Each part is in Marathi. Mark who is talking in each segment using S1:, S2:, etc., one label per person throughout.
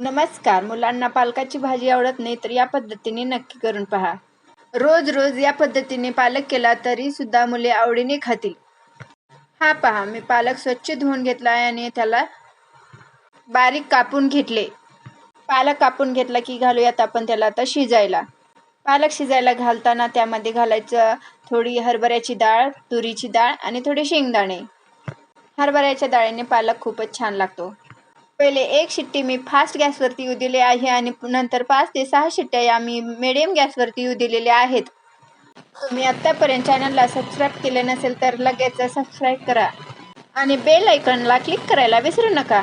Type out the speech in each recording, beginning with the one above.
S1: नमस्कार. मुलांना पालकाची भाजी आवडत नाही तर या पद्धतीने नक्की करून पहा. रोज रोज या पद्धतीने पालक केला तरी सुद्धा मुले आवडीने खातील. हा पहा मी पालक स्वच्छ धुवून घेतला आहे आणि त्याला बारीक कापून घेतले. पालक कापून घेतला की घालूयात आपण त्याला आता शिजायला. पालक शिजायला घालताना त्यामध्ये घालायचं थोडी हरभऱ्याची डाळ तुरीची डाळ आणि थोडे शेंगदाणे. हरभऱ्याच्या डाळीने पालक खूपच छान लागतो. पहिले एक शिट्टी मी फास्ट गॅसवरती येऊ दिली आहे आणि नंतर पाच ते सहा शिट्ट्या या मी मिडियम गॅसवरती येऊ दिलेल्या आहेत. तुम्ही आत्तापर्यंत चॅनलला सबस्क्राईब केले नसेल तर लगेच सबस्क्राईब करा. आणि बेल आयकॉनला क्लिक करायला विसरू नका.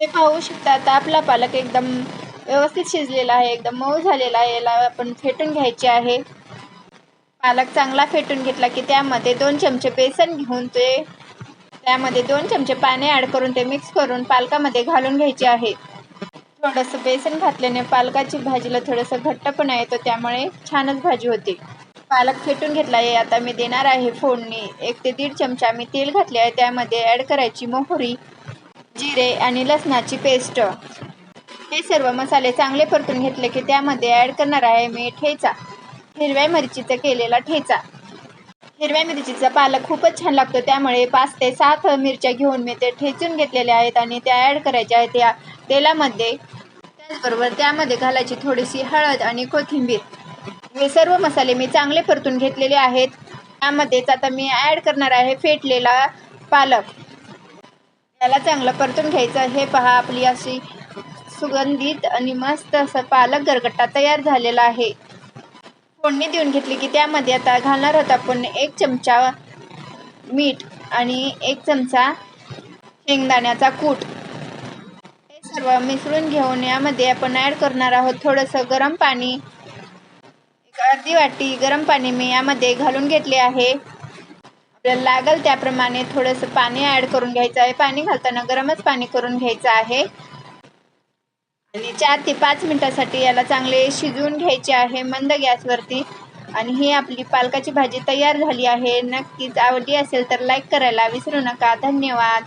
S1: ते पाहू शकता आता आपला पालक एकदम व्यवस्थित शिजलेला आहे एकदम मऊ झालेला आहे. याला आपण फेटून घ्यायचे आहे. पालक चांगला फेटून घेतला की त्यामध्ये दोन चमचे बेसन घेऊन ते त्यामध्ये दोन चमचे पाणी ॲड करून ते मिक्स करून पालकामध्ये घालून घ्यायचे आहे. थोडंसं बेसन घातल्याने पालकाची भाजीला थोडंसं घट्टपणा येतो त्यामुळे छानच भाजी होते. पालक फेटून घेतला आहे आता मी देणार आहे फोडणी. एक ते दीड चमचा मी तेल घातले आहे त्यामध्ये ॲड करायची मोहरी जिरे आणि लसणाची पेस्ट. हे सर्व मसाले चांगले परतून घेतले की त्यामध्ये ॲड करणार आहे मी ठेचा. हिरव्या मिरचीचा केलेला ठेचा. हिरव्या मिरचीचा पालक खूपच छान लागतो. त्यामुळे पाच ते सात मिरच्या घेऊन मी ते ठेचून घेतलेल्या आहेत आणि त्या ॲड करायच्या आहेत त्या तेलामध्ये. त्याचबरोबर त्यामध्ये घालायची थोडीशी हळद आणि कोथिंबीर. हे सर्व मसाले मी चांगले परतून घेतलेले आहेत. त्यामध्येच आता मी ॲड करणार आहे फेटलेला पालक. त्याला चांगलं परतून घ्यायचं. हे पहा आपली अशी सुगंधित आणि मस्त असं पालक गरगट्टा तयार झालेला आहे. फोडणी देऊन घेतली की त्यामध्ये आता घालणार आहोत आपण एक चमचा मीठ आणि एक चमचा शेंगदाण्याचा कूट. हे सर्व मिसळून घेऊन यामध्ये आपण ॲड करणार आहोत थोडंसं गरम पाणी. एक अर्धी वाटी गरम पाणी मी यामध्ये घालून घेतले आहे. आपल्याला लागेल त्याप्रमाणे थोडंसं पाणी ॲड करून घ्यायचं आहे. पाणी घालताना गरमच पाणी करून घ्यायचं आहे. आणि चार ते पाच मिनटासाठी याला चांगले शिजवून घ्यायचे आहे मंद गॅसवरती. आणि ही आपली पालकाची भाजी तयार झाली आहे. नक्कीच आवडली असेल तर लाईक करायला विसरू नका. धन्यवाद.